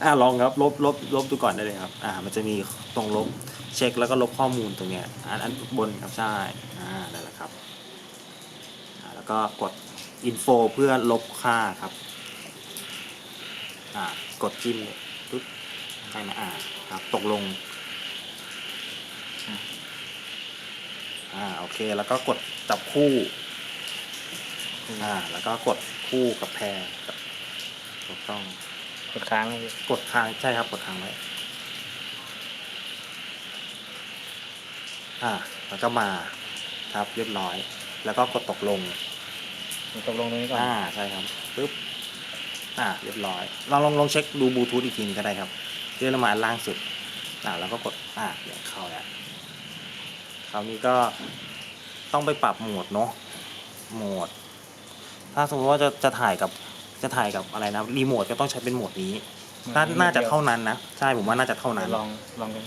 อ่าลองครับลบลบลบดูก่อนได้เลยครับอ่ามันจะมีตรงลบเช็คแล้วก็ลบข้อมูลตรงเนี้ยอันอันบนครับใช่อ่านั่นแหละครับอ่าแล้วก็กด info เพื่อลบค่าครับอ่ากดจิ้มเลยปึ๊บใช่ไหมอ่าครับตกลงอ่าโอเคแล้วก็กดจับคู่อ่าแล้วก็กดคู่กับแพรกับถูกต้อง กดค้างเลยพี่กดค้างใช่ครับกดค้างไว้อ่าแล้วก็มาครับเรียบร้อย แล้วก็กดตกลงตกลงตรงนี้ก่อนอ่าใช่ครับปึ๊บอ่าเรียบร้อยลองลองลองเช็คดูบลูทูธอีกทีนึงก็ได้ครับเลื่อนลงมาอันล่างสุดอ่าแล้วก็กดอ่าเดี๋ยวเข้าแล้วคราวนี้ก็ต้องไปปรับโหมดเนาะโหมด ถ้าสมมติว่าจะจะถ่ายกับ จะถ่ายกับอะไรนะรีโมทก็ต้องใช้เป็นโหมดนี้น่าน่าจะเท่านั้นนะใช่ผมว่าน่าจะเท่านั้น ลองลองกัน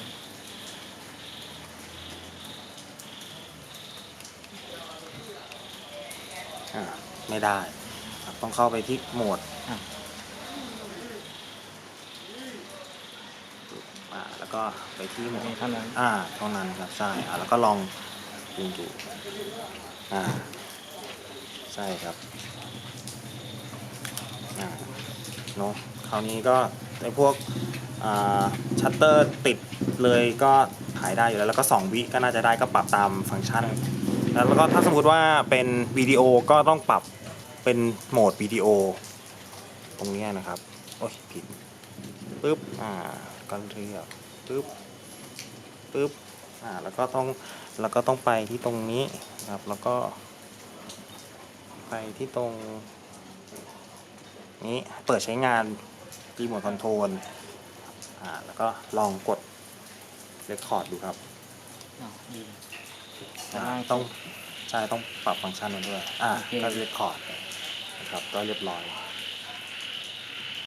อ่าไม่ได้ครับต้องเข้าไปที่โหมดอะ อ่าแล้วก็ไปที่โหมด มีเท่านั้นอ่าเท่านั้นครับใช่อ่าแล้วก็ลองดูดูอ่าใช่ครับอ่า เนาะคราวนี้ก็ในพวกชัตเตอร์ติดเลยก็ถ่ายได้อยู่แล้ว แล้วก็ 2 วิก็น่าจะได้ก็ปรับตามฟังก์ชัน แล้วก็ถ้าสมมติว่าเป็นวิดีโอก็ต้องปรับเป็นโหมดวิดีโอ ตรงนี้นะครับ โอ้ยผิดปึ๊บอ่าก็เลือกปึ๊บปึ๊บอ่าแล้วก็ต้องแล้วก็ต้องไปที่ตรงนี้นะครับ แล้วก็ ไปที่ตรง นี้เปิดใช้งานรีโมทคอนโทรลอ่าแล้วก็ลองกดเรคคอร์ดดูครับอ้าวดีอ่าอ่าต้องใช่ต้องปรับฟังก์ชันมันด้วยอ่าโอเค ก็เรคคอร์ดนะครับก็เรียบร้อย